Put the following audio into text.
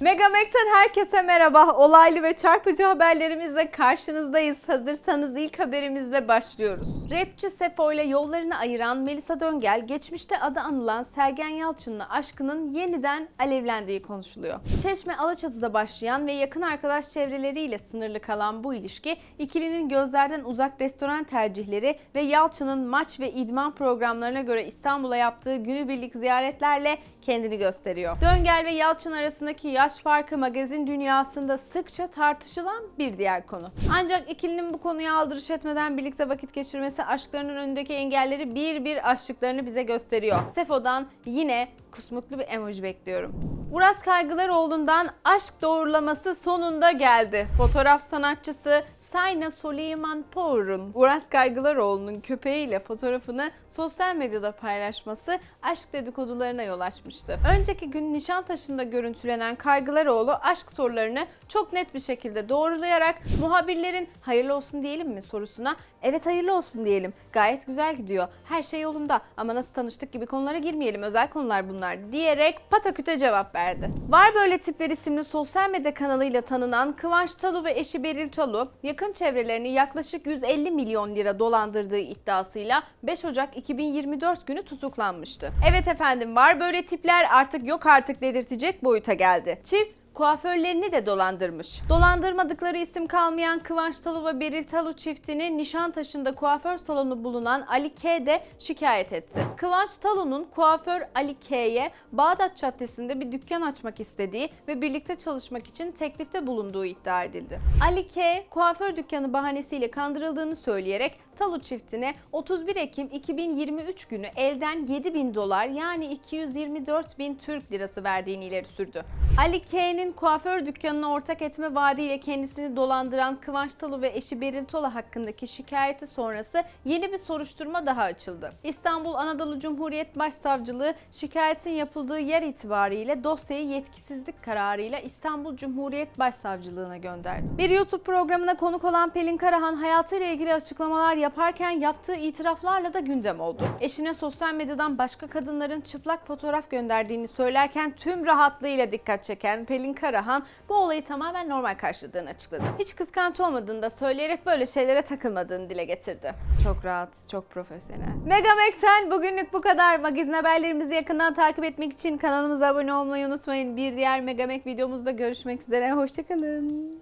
Megamek'ten herkese merhaba. Olaylı ve çarpıcı haberlerimizle karşınızdayız. Hazırsanız ilk haberimizle başlıyoruz. Rapçi Sefo ile yollarını ayıran Melisa Döngel, geçmişte adı anılan Sergen Yalçın'la aşkının yeniden alevlendiği konuşuluyor. Çeşme Alaçatı'da başlayan ve yakın arkadaş çevreleriyle sınırlı kalan bu ilişki, ikilinin gözlerden uzak restoran tercihleri ve Yalçın'ın maç ve idman programlarına göre İstanbul'a yaptığı günübirlik ziyaretlerle kendini gösteriyor. Döngel ve Yalçın arasındaki yaş farkı magazin dünyasında sıkça tartışılan bir diğer konu. Ancak ikilinin bu konuya aldırış etmeden birlikte vakit geçirmesi aşklarının önündeki engelleri bir bir aştıklarını bize gösteriyor. Sefo'dan yine kusmuklu bir emoji bekliyorum. Uras Kaygılaroğlu'ndan aşk doğrulaması sonunda geldi. Fotoğraf sanatçısı Sayna Süleyman Power'un Uras Kaygılaroğlu'nun köpeğiyle fotoğrafını sosyal medyada paylaşması aşk dedikodularına yol açmıştı. Önceki gün Nişantaşı'nda görüntülenen Kaygılaroğlu aşk sorularını çok net bir şekilde doğrulayarak muhabirlerin hayırlı olsun diyelim mi sorusuna evet hayırlı olsun diyelim. Gayet güzel gidiyor. Her şey yolunda ama nasıl tanıştık gibi konulara girmeyelim. Özel konular bunlar diyerek pataküte cevap verdi. Var böyle tipler isimli sosyal medya kanalıyla tanınan Kıvanç Talu ve eşi Beril Talu yakın çevrelerini yaklaşık 150 milyon lira dolandırdığı iddiasıyla 5 Ocak 2024 günü tutuklanmıştı. Evet efendim var böyle tipler artık yok artık dedirtecek boyuta geldi. Çift kuaförlerini de dolandırmış. Dolandırmadıkları isim kalmayan Kıvanç Talu ve Beril Talu çiftini Nişantaşı'nda kuaför salonu bulunan Ali K de şikayet etti. Kıvanç Talu'nun kuaför Ali K'ye Bağdat Caddesi'nde bir dükkan açmak istediği ve birlikte çalışmak için teklifte bulunduğu iddia edildi. Ali K, kuaför dükkanı bahanesiyle kandırıldığını söyleyerek Talu çiftine 31 Ekim 2023 günü elden 7 bin dolar yani 224 bin Türk lirası verdiğini ileri sürdü. Ali K'nin kuaför dükkanına ortak etme vaadiyle kendisini dolandıran Kıvanç Talu ve eşi Beril Tola hakkındaki şikayeti sonrası yeni bir soruşturma daha açıldı. İstanbul Anadolu Cumhuriyet Başsavcılığı şikayetin yapıldığı yer itibariyle dosyayı yetkisizlik kararıyla İstanbul Cumhuriyet Başsavcılığına gönderdi. Bir YouTube programına konuk olan Pelin Karahan hayatıyla ilgili açıklamalar yaparken yaptığı itiraflarla da gündem oldu. Eşine sosyal medyadan başka kadınların çıplak fotoğraf gönderdiğini söylerken tüm rahatlığıyla dikkat çeken Pelin Karahan bu olayı tamamen normal karşıladığını açıkladı. Hiç kıskanç olmadığını da söyleyerek böyle şeylere takılmadığını dile getirdi. Çok rahat, çok profesyonel. Megamex'ten bugünlük bu kadar. Magazin haberlerimizi yakından takip etmek için kanalımıza abone olmayı unutmayın. Bir diğer Megamek videomuzda görüşmek üzere. Hoşçakalın.